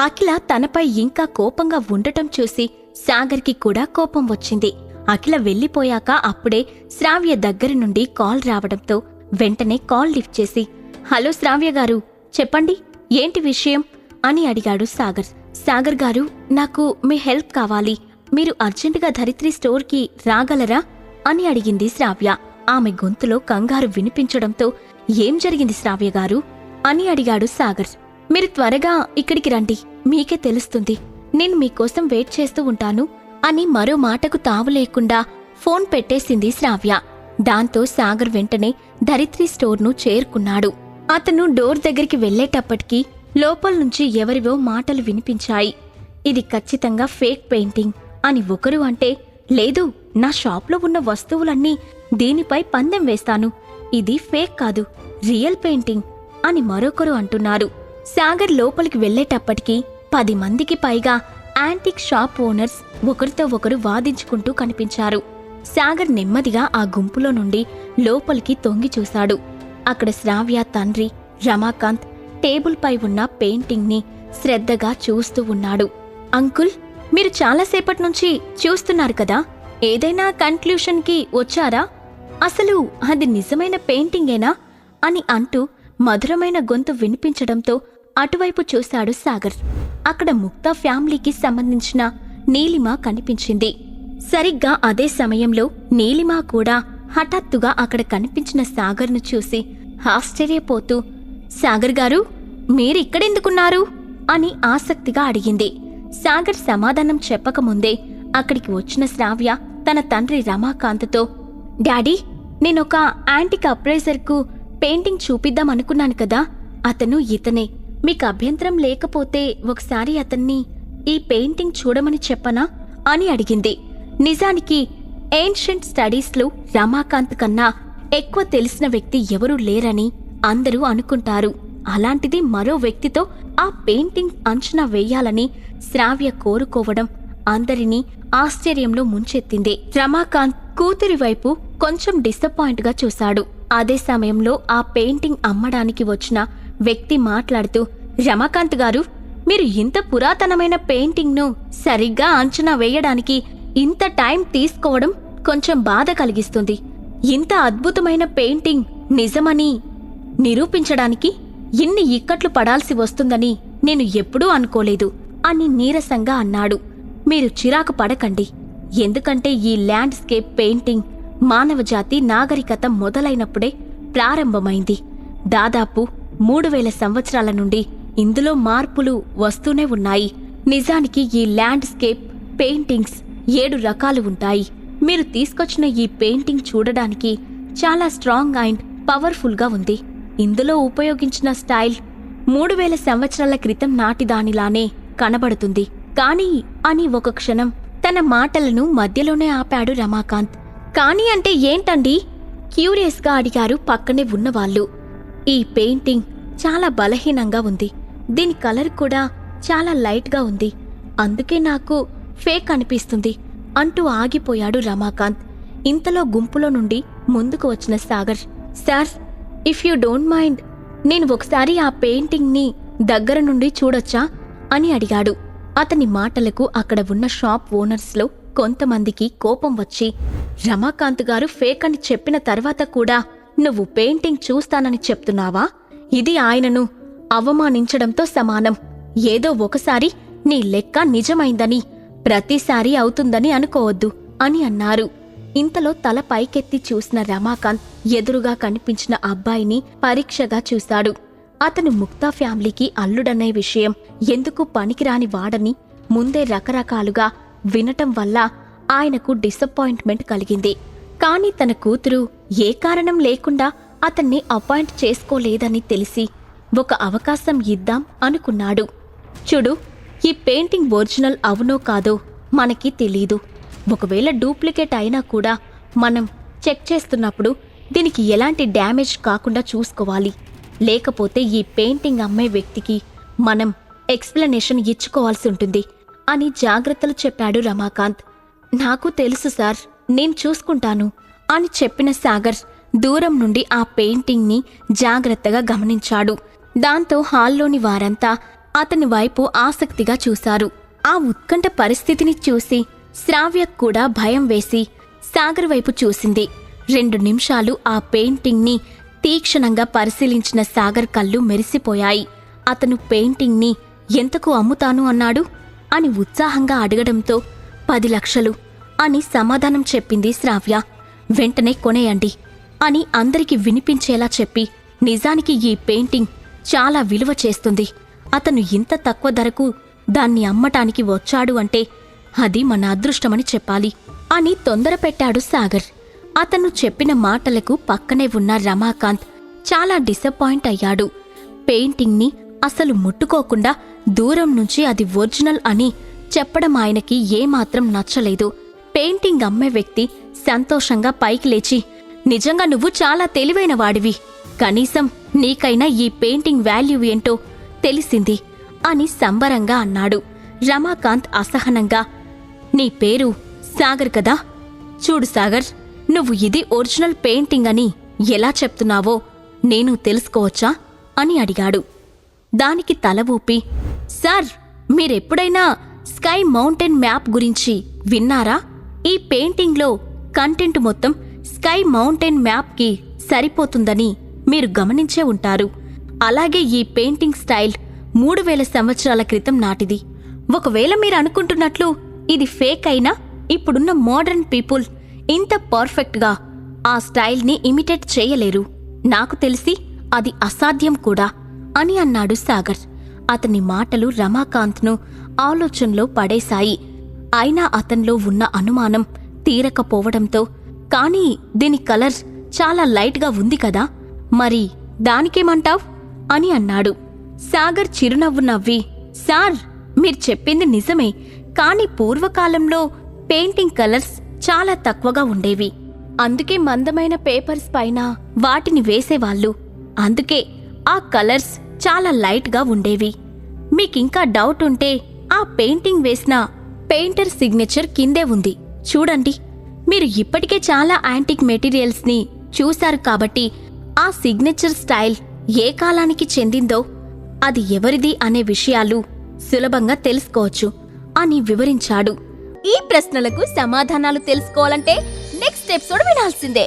అఖిల తనపై ఇంకా కోపంగా ఉండటం చూసి సాగర్కి కూడా కోపం వచ్చింది. అఖిల వెళ్ళిపోయాక అప్పుడే శ్రావ్య దగ్గర నుండి కాల్ రావడంతో వెంటనే కాల్ లిఫ్ట్ చేసి హలో శ్రావ్య గారు చెప్పండి ఏంటి విషయం? అని అడిగాడు సాగర్. సాగర్ గారు నాకు మీ హెల్ప్ కావాలి. మీరు అర్జెంటుగా ధరిత్రి స్టోర్కి రాగలరా? అని అడిగింది శ్రావ్య. ఆమె గొంతులో కంగారు వినిపించడంతో ఏం జరిగింది శ్రావ్య గారు? అని అడిగాడు సాగర్. మీరు త్వరగా ఇక్కడికి రండి. మీకే తెలుస్తుంది. నేను మీకోసం వెయిట్ చేస్తూ ఉంటాను అని మరో మాటకు తావు లేకుండా ఫోన్ పెట్టేసింది శ్రావ్య. దాంతో సాగర్ వెంటనే ధరిత్రి స్టోర్ను చేరుకున్నాడు. అతను డోర్ దగ్గరికి వెళ్ళేటప్పటికీ లోపల నుంచి ఎవరివో మాటలు వినిపించాయి. ఇది ఖచ్చితంగా ఫేక్ పెయింటింగ్ అని ఒకరు అంటే లేదు నా షాప్లో ఉన్న వస్తువులన్నీ దీనిపై పందెం వేస్తాను. ఇది ఫేక్ కాదు రియల్ పెయింటింగ్ అని మరొకరు అంటున్నారు. సాగర్ లోపలికి వెళ్ళేటప్పటికీ పది మందికి పైగా యాంటిక్ షాప్ ఓనర్స్ ఒకరితో ఒకరు వాదించుకుంటూ కనిపించారు. సాగర్ నెమ్మదిగా ఆ గుంపులో నుండి లోపలికి తొంగి చూశాడు. అక్కడ శ్రావ్య తండ్రి రమాకాంత్ టేబుల్పై ఉన్న పెయింటింగ్ని శ్రద్ధగా చూస్తూ ఉన్నాడు. అంకుల్ మీరు చాలాసేపటి నుంచి చూస్తున్నారు కదా? ఏదైనా కన్క్లూషన్కి వచ్చారా? అసలు అది నిజమైన పెయింటింగేనా? అని అంటూ మధురమైన గొంతు వినిపించడంతో అటువైపు చూశాడు సాగర్. అక్కడ ముక్తా ఫ్యామిలీకి సంబంధించిన నీలిమ కనిపించింది. సరిగ్గా అదే సమయంలో నీలిమ కూడా హఠాత్తుగా అక్కడ కనిపించిన సాగర్ను చూసి ఆశ్చర్యపోతూ సాగర్ గారు మీరిక్కడెందుకున్నారు? అని ఆసక్తిగా అడిగింది. సాగర్ సమాధానం చెప్పకముందే అక్కడికి వచ్చిన శ్రావ్య తన తండ్రి రమాకాంత్తో డాడీ నేనొక యాంటిక్ అప్రైజర్కు పెయింటింగ్ చూపిద్దామనుకున్నాను కదా అతను ఇతనే. మీకు అభ్యంతరం లేకపోతే ఒకసారి అతన్ని ఈ పెయింటింగ్ చూడమని చెప్పనా అని అడిగింది. నిజానికి ఏన్షియంట్ స్టడీస్లో రమాకాంత్ కన్నా ఎక్కువ తెలిసిన వ్యక్తి ఎవరూ లేరని అందరూ అనుకుంటారు. అలాంటిది మరో వ్యక్తితో ఆ పెయింటింగ్ అంచనా వేయాలని శ్రావ్య కోరుకోవడం అందరినీ ఆశ్చర్యంలో ముంచెత్తింది. రమాకాంత్ కూతురి వైపు కొంచెం డిసప్పాయింట్గా చూశాడు. అదే సమయంలో ఆ పెయింటింగ్ అమ్మడానికి వచ్చిన వ్యక్తి మాట్లాడుతూ రమాకాంత్ గారు మీరు ఇంత పురాతనమైన పెయింటింగ్ను సరిగ్గా అంచనా వేయడానికి ఇంత టైం తీసుకోవడం కొంచెం బాధ కలిగిస్తుంది. ఇంత అద్భుతమైన పెయింటింగ్ నిజమని నిరూపించడానికి ఇన్ని ఇక్కట్లు పడాల్సి వస్తుందని నేను ఎప్పుడూ అనుకోలేదు అని నీరసంగా అన్నాడు. మీరు చిరాకు పడకండి. ఎందుకంటే ఈ ల్యాండ్స్కేప్ పెయింటింగ్ మానవజాతి నాగరికత మొదలైనప్పుడే ప్రారంభమైంది. దాదాపు మూడు వేల సంవత్సరాల నుండి ఇందులో మార్పులు వస్తూనే ఉన్నాయి. నిజానికి ఈ ల్యాండ్స్కేప్ పెయింటింగ్స్ ఏడు రకాలు ఉంటాయి. మీరు తీసుకొచ్చిన ఈ పెయింటింగ్ చూడడానికి చాలా స్ట్రాంగ్ అండ్ పవర్ఫుల్గా ఉంది. ఇందులో ఉపయోగించిన స్టైల్ మూడు వేల సంవత్సరాల క్రితం నాటిదానిలానే కనబడుతుంది. కానీ అని ఒక క్షణం తన మాటలను మధ్యలోనే ఆపాడు రమాకాంత్. కానీ అంటే ఏంటండి? క్యూరియస్గా అడిగారు పక్కనే ఉన్నవాళ్ళు. ఈ పెయింటింగ్ చాలా బలహీనంగా ఉంది. దీని కలర్ కూడా చాలా లైట్గా ఉంది. అందుకే నాకు ఫేక్ అనిపిస్తుంది అంటూ ఆగిపోయాడు రమాకాంత్. ఇంతలో గుంపులో నుండి ముందుకు వచ్చిన Sagar sir if you don't mind నేను ఒకసారి ఆ పెయింటింగ్ని దగ్గర నుండి చూడొచ్చా? అని అడిగాడు. అతని మాటలకు అక్కడ ఉన్న షాప్ ఓనర్స్లో కొంతమందికి కోపం వచ్చి రమాకాంత్ గారు ఫేక్ అని చెప్పిన తర్వాత కూడా నువ్వు పెయింటింగ్ చూస్తానని చెప్తున్నావా? ఇది ఆయనను అవమానించడంతో సమానం. ఏదో ఒకసారి నీ లెక్క నిజమైందని ప్రతిసారి అవుతుందని అనుకోవద్దు అని అన్నారు. ఇంతలో తల పైకెత్తి చూసిన రమాకాంత్ ఎదురుగా కనిపించిన అబ్బాయిని పరీక్షగా చూశాడు. అతను ముక్తా ఫ్యామిలీకి అల్లుడనే విషయం ఎందుకు పనికిరాని వాడని ముందే రకరకాలుగా వినటం వల్ల ఆయనకు డిసప్పాయింట్మెంట్ కలిగింది. కానీ తన కూతురు ఏ కారణం లేకుండా అతన్ని అపాయింట్ చేసుకోలేదని తెలిసి ఒక అవకాశం ఇద్దాం అనుకున్నాడు. చూడు ఈ పెయింటింగ్ ఒరిజినల్ అవునో కాదో మనకి తెలీదు. ఒకవేళ డూప్లికేట్ అయినా కూడా మనం చెక్ చేస్తున్నప్పుడు దీనికి ఎలాంటి డ్యామేజ్ కాకుండా చూసుకోవాలి. లేకపోతే ఈ పెయింటింగ్ అమ్మే వ్యక్తికి మనం ఎక్స్ప్లెనేషన్ ఇచ్చుకోవాల్సి ఉంటుంది అని జాగ్రత్తలు చెప్పాడు రమాకాంత్. నాకు తెలుసు సార్. నేను చూసుకుంటాను అని చెప్పిన సాగర్ దూరం నుండి ఆ పెయింటింగ్ని జాగ్రత్తగా గమనించాడు. దాంతో హాల్లోని వారంతా అతని వైపు ఆసక్తిగా చూశారు. ఆ ఉత్కంఠ పరిస్థితిని చూసి శ్రావ్య కూడా భయం వేసి సాగర్ వైపు చూసింది. రెండు నిమిషాలు ఆ పెయింటింగ్ని తీక్షణంగా పరిశీలించిన సాగర్ కళ్ళు మెరిసిపోయాయి. అతను పెయింటింగ్ని ఎంతకు అమ్ముతాను అన్నాడు అని ఉత్సాహంగా అడగడంతో పది లక్షలు. అని సమాధానం చెప్పింది శ్రావ్య. వెంటనే కొనేయండి అని అందరికీ వినిపించేలా చెప్పి నిజానికి ఈ పెయింటింగ్ చాలా విలువ చేస్తుంది. అతను ఇంత తక్కువ ధరకు దాన్ని అమ్మటానికి వచ్చాడు అంటే అది మన అదృష్టమని చెప్పాలి అని తొందర పెట్టాడు సాగర్. అతను చెప్పిన మాటలకు పక్కనే ఉన్న రమాకాంత్ చాలా డిసప్పాయింట్ అయ్యాడు. పెయింటింగ్ని అసలు ముట్టుకోకుండా దూరం నుంచి అది ఒరిజినల్ అని చెప్పడం ఆయనకి ఏమాత్రం నచ్చలేదు. పెయింటింగ్ అమ్మే వ్యక్తి సంతోషంగా పైకి లేచి నిజంగా నువ్వు చాలా తెలివైన వాడివి. కనీసం నీకైనా ఈ పెయింటింగ్ వాల్యూ ఏంటో తెలిసింది అని సంబరంగా అన్నాడు. రమాకాంత్ అసహనంగా నీ పేరు సాగర్ కదా? చూడు సాగర్ నువ్వు ఇది ఒరిజినల్ పెయింటింగ్ అని ఎలా చెప్తున్నావో నేను తెలుసుకోవచ్చా? అని అడిగాడు. దానికి తల ఊపి సార్ మీరెప్పుడైనా స్కై మౌంటైన్ మ్యాప్ గురించి విన్నారా? ఈ పెయింటింగ్లో కంటెంట్ మొత్తం స్కై మౌంటైన్ మ్యాప్కి సరిపోతుందని మీరు గమనించే ఉంటారు. అలాగే ఈ పెయింటింగ్ స్టైల్ మూడు వేల సంవత్సరాల క్రితం నాటిది. ఒకవేళ మీరు అనుకుంటున్నట్లు ఇది ఫేక్ అయినా ఇప్పుడున్న మోడర్న్ పీపుల్ ఇంత పర్ఫెక్ట్గా ఆ స్టైల్ని ఇమిటేట్ చేయలేరు. నాకు తెలిసి అది అసాధ్యం కూడా అని అన్నాడు సాగర్. అతని మాటలు రమాకాంత్ను ఆలోచనలో పడేశాయి. అయినా అతనిలో ఉన్న అనుమానం తీరకపోవడంతో కానీ దీని కలర్ చాలా లైట్గా ఉంది కదా మరి దానికేమంటావ్? అని అన్నాడు. సాగర్ చిరునవ్వు నవ్వి సార్ మీరు చెప్పింది నిజమే కానీ పూర్వకాలంలో పెయింటింగ్ కలర్స్ చాలా తక్కువగా ఉండేవి. అందుకే మందమైన పేపర్స్ పైన వాటిని వేసేవాళ్ళు. అందుకే ఆ కలర్స్ చాలా లైట్గా ఉండేవి. మీకింకా డౌట్ ఉంటే ఆ పెయింటింగ్ వేసిన పెయింటర్ సిగ్నేచర్ కిందే ఉంది. చూడండి మీరు ఇప్పటికే చాలా యాంటిక్ మెటీరియల్స్ని చూశారు కాబట్టి ఆ సిగ్నేచర్ స్టైల్ ఏ కాలానికి చెందిందో అది ఎవరిది అనే విషయాలు సులభంగా తెలుసుకోవచ్చు అని వివరించాడు. ఈ ప్రశ్నలకు సమాధానాలు తెలుసుకోవాలంటే నెక్స్ట్ ఎపిసోడ్ వినాల్సిందే.